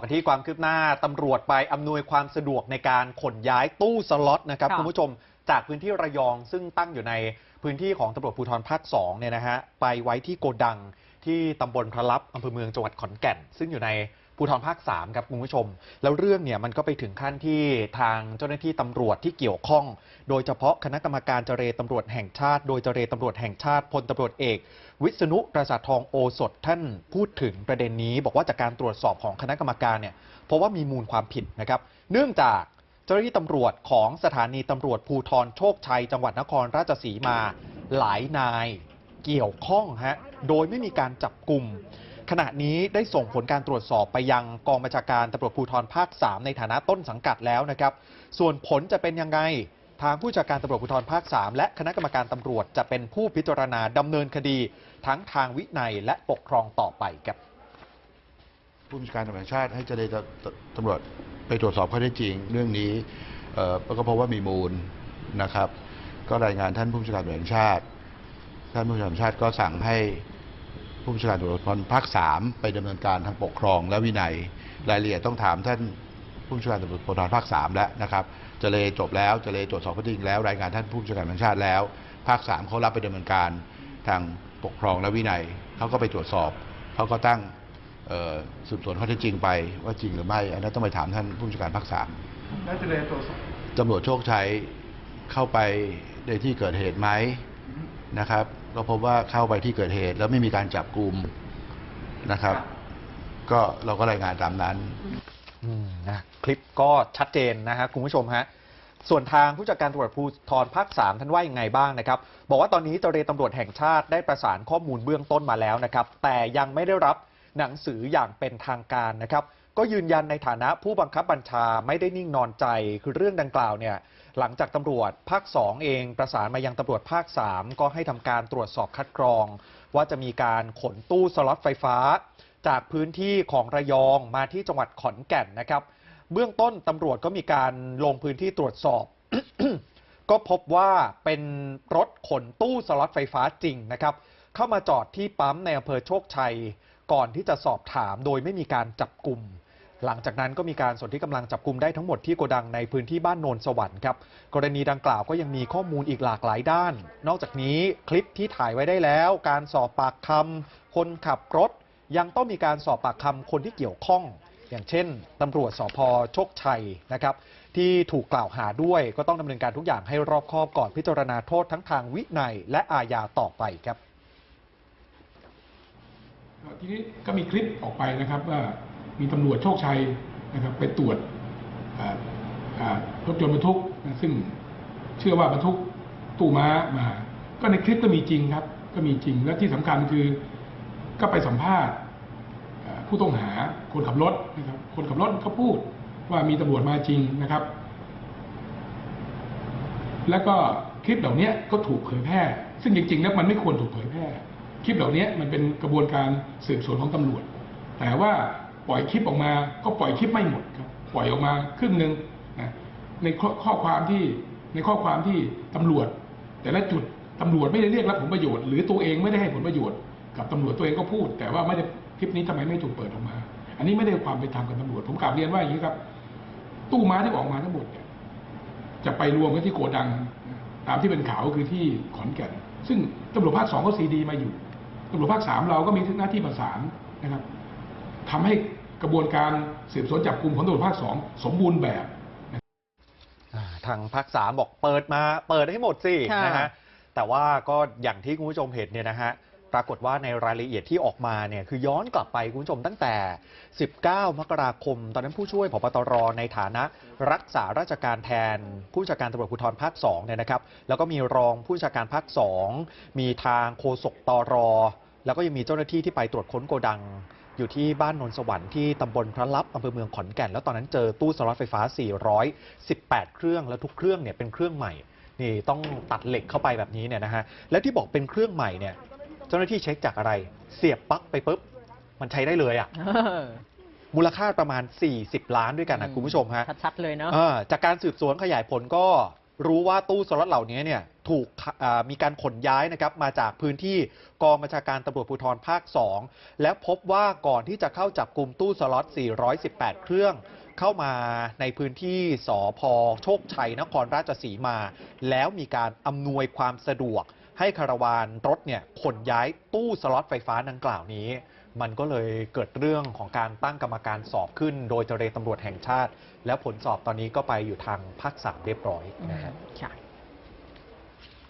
กันที่ความคืบหน้าตำรวจไปอำนวยความสะดวกในการขนย้ายตู้สล็อตนะครับค่ะคุณผู้ชมจากพื้นที่ระยองซึ่งตั้งอยู่ในพื้นที่ของตำรวจภูธรภาค2เนี่ยนะฮะไปไว้ที่โกดังที่ตำบลพระลับอำเภอเมืองจังหวัดขอนแก่น ซึ่งอยู่ในภูธรภาค 3 ครับคุณผู้ชม แล้วเรื่องเนี่ยมันก็ไปถึงขั้นที่ทางเจ้าหน้าที่ตำรวจที่เกี่ยวข้อง โดยเฉพาะคณะกรรมการเจรตำรวจแห่งชาติ โดยเจรตำรวจแห่งชาติพลตำรวจเอก วิษณุประสาททองโอสถท่านพูดถึงประเด็นนี้ บอกว่าจากการตรวจสอบของคณะกรรมการเนี่ยเพราะว่ามีมูลความผิดนะครับ เนื่องจากเจ้าหน้าที่ตำรวจของสถานีตำรวจภูธรโชคชัย จังหวัดนครราชสีมาหลายนายเกี่ยวข้องฮะโดยไม่มีการจับกลุ่มขณะนี้ได้ส่งผลการตรวจสอบไปยังกองบัญชาการตำรวจภูธรภาค 3 ในฐานะต้นสังกัดแล้วนะครับ ส่วนผลจะเป็นยังไง ทางผู้จัดการตำรวจภูธรภาค 3 และคณะกรรมการตำรวจจะเป็นผู้พิจารณาดำเนินคดี ทั้งทางวินัยและปกครองต่อไปครับผู้บัญชาการตำรวจชาติให้เจรตตำรวจไปตรวจสอบข้อเท็จจริง เรื่องนี้เอ่อก็พบว่ามีมูลนะครับ ก็รายงานท่านผู้บัญชาการตำรวจชาติ ท่านผู้บัญชาการตำรวจชาติก็สั่งให้ผู้บัญชาการตำรวจภูธรภาคสามไปดำเนินการทางปกครองและวินัยรายละเอียดต้องถามท่านผู้บัญชาการตำรวจภูธรภาคสามแล้วนะครับ เจรจบแล้วเจรตรวจสอบข้อเท็จจริงแล้วรายงานท่านผู้บัญชาการตำรวจแห่งชาติแล้ว ภาคสามเขารับไปดำเนินการทางปกครองและวินัยเขาก็ไปตรวจสอบเขาก็ตั้งเอ่อสืบสวนข้อเท็จจริงไปว่าจริงหรือไม่อันนั้นต้องไปถามท่านผู้บัญชาการภาคสามได้เจริญตรวจสอบตำรวจโชคชัยเข้าไปในที่เกิดเหตุไหมนะครับ ก็พบว่าเข้าไปที่เกิดเหตุแล้วไม่มีการจับกลุ่มนะครับ ก็เราก็รายงานตามนั้นอืม นะคลิปก็ชัดเจนนะฮะคุณผู้ชมฮะส่วนทางผู้จัดการตำรวจภูธรภาค 3 ท่านว่ายังไงบ้างนะครับ บอกว่าตอนนี้เจรตำรวจแห่งชาติได้ประสานข้อมูลเบื้องต้นมาแล้วนะครับ แต่ยังไม่ได้รับหนังสืออย่างเป็นทางการนะครับ ก็ยืนยันในฐานะผู้บังคับบัญชาไม่ได้นิ่งนอนใจคือเรื่องดังกล่าวเนี่ยหลังจากตำรวจภาค 2 เองประสานมายังตำรวจภาค 3 ก็ให้ทำการตรวจสอบคัดกรอง ว่าจะมีการขนตู้สล็อตไฟฟ้า จากพื้นที่ของระยองมาที่จังหวัดขอนแก่นนะครับ เบื้องต้นตำรวจก็มีการลงพื้นที่ตรวจสอบ ก็พบว่าเป็นรถขนตู้สล็อตไฟฟ้าจริงนะครับ เข้ามาจอดที่ปั๊มในอำเภอโชคชัย ก่อนที่จะสอบถามโดยไม่มีการจับกลุ่มหลังจากนั้นก็มีการสนที่กำลังจับกลุ่มได้ทั้งหมดที่โกดังในพื้นที่บ้านโนนสวรรค์ครับ กรณีดังกล่าวก็ยังมีข้อมูลอีกหลากหลายด้าน นอกจากนี้คลิปที่ถ่ายไว้ได้แล้ว การสอบปากคำคนขับรถ ยังต้องมีการสอบปากคำคนที่เกี่ยวข้อง อย่างเช่นตำรวจสพโชคชัยนะครับ ที่ถูกกล่าวหาด้วยก็ต้องดำเนินการทุกอย่างให้รอบคอบก่อนพิจารณาโทษทั้งทางวินัยและอาญาต่อไปครับทีนี้ก็มีคลิปออกไปนะครับว่ามีตำรวจโชคชัยนะครับ ไปตรวจรถยนต์บรรทุกนะซึ่งเชื่อว่าบรรทุกตู้ม้ามา ก็ในคลิปก็มีจริงครับ ก็มีจริงและที่สำคัญคือ ก็ไปสัมภาษณ์ผู้ต้องหาคนขับรถนะครับ คนขับรถเขาพูดว่ามีตำรวจมาจริงนะครับ แล้วก็คลิปเหล่านี้ก็ถูกเผยแพร่ ซึ่งจริงๆแล้วมันไม่ควรถูกเผยแพร่ คลิปเหล่านี้มันเป็นกระบวนการสืบสวนของตำรวจ แต่ว่าปล่อยคลิปออกมา ก็ปล่อยคลิปไม่หมดครับ ปล่อยออกมาครึ่งหนึ่งนะในขข้อความที่ในข้อความที่ตำรวจ แต่ละจุดตำรวจไม่ได้เรียกรับผลประโยชน์ หรือตัวเองไม่ได้ให้ผลประโยชน์ กับตำรวจตัวเองก็พูด แต่ว่าไม่ได้คลิปนี้ทำไมไม่ถูกเปิดออกมา อันนี้ไม่ได้ความเป็นธรรมกับตำรวจ ผมกลับเรียนว่าอย่างนี้ครับ ตู้ม้าที่ออกมาทั้งหมดเนี่ยจะไปรวมกันที่โกดัง ตามที่เป็นข่าวก็คือที่ขอนแก่น ซึ่งตำรวจภาคสองก็ซีดีมาอยู่ตำรวจภาคสามเราก็มีหน้าที่ประสานนะครับทำให้กระบวนการสืบสวนจับกลุ่มของตำรวจภาคสองสมบูรณ์แบบอ่าทางภาคสามบอกเปิดมาเปิดให้หมดสิค่ะนะฮะแต่ว่าก็อย่างที่คุณผู้ชมเห็นเนี่ยนะฮะ ปรากฏว่าในรายละเอียดที่ออกมาเนี่ยคือย้อนกลับไปคุณผู้ชมตั้งแต่ 19 มกราคม ตอนนั้นผู้ช่วยผบตรในฐานะรักษาราชการแทน ผู้จัดการตำรวจภูธรภาค2เนี่ยนะครับ แล้วก็มีรองผู้จัดการภาค 2 มีทางโฆษกตร แล้วก็ยังมีเจ้าหน้าที่ที่ไปตรวจค้นโกดัง อยู่ที่บ้านนนสวรรค์ที่ตำบลพระลับอำเภอเมืองขอนแก่น แล้วตอนนั้นเจอตู้สล็อตไฟฟ้า 418 เครื่องแล้วทุกเครื่องเนี่ยเป็นเครื่องใหม่นี่ต้องตัดเหล็กเข้าไปแบบนี้เนี่ยนะฮะแล้วที่บอกเป็นเครื่องใหม่เนี่ย เจ้าหน้าที่เช็คจากอะไร เสียบปลั๊กไปปุ๊บ มันใช้ได้เลยอะ่ะเออมูลค่าประมาณ 40 ล้านด้วยกันนะคุณผู้ชมฮะชัดๆเลยเนาะเออจากการสืบสวนขยายผลก็รู้ว่าตู้สล็อตเหล่านี้เนี่ยถูกอ่ามีการขนย้ายนะครับมาจากพื้นที่กองบัญชาการตำรวจภูธรภาค 2 และพบว่าก่อนที่จะเข้าจับกลุ่มตู้สล็อต 418 เครื่อง เข้ามาในพื้นที่สอพโชคชัยนครราชสีมา แล้วมีการอำนวยความสะดวก ให้คาราวานรถเนี่ยขนย้ายตู้สล็อตไฟฟ้าดังกล่าวนี้ มันก็เลยเกิดเรื่องของการตั้งกรรมการสอบขึ้น โดยเจรตำรวจแห่งชาติ แล้วผลสอบตอนนี้ก็ไปอยู่ทางภาคสามเรียบร้อยนะครับ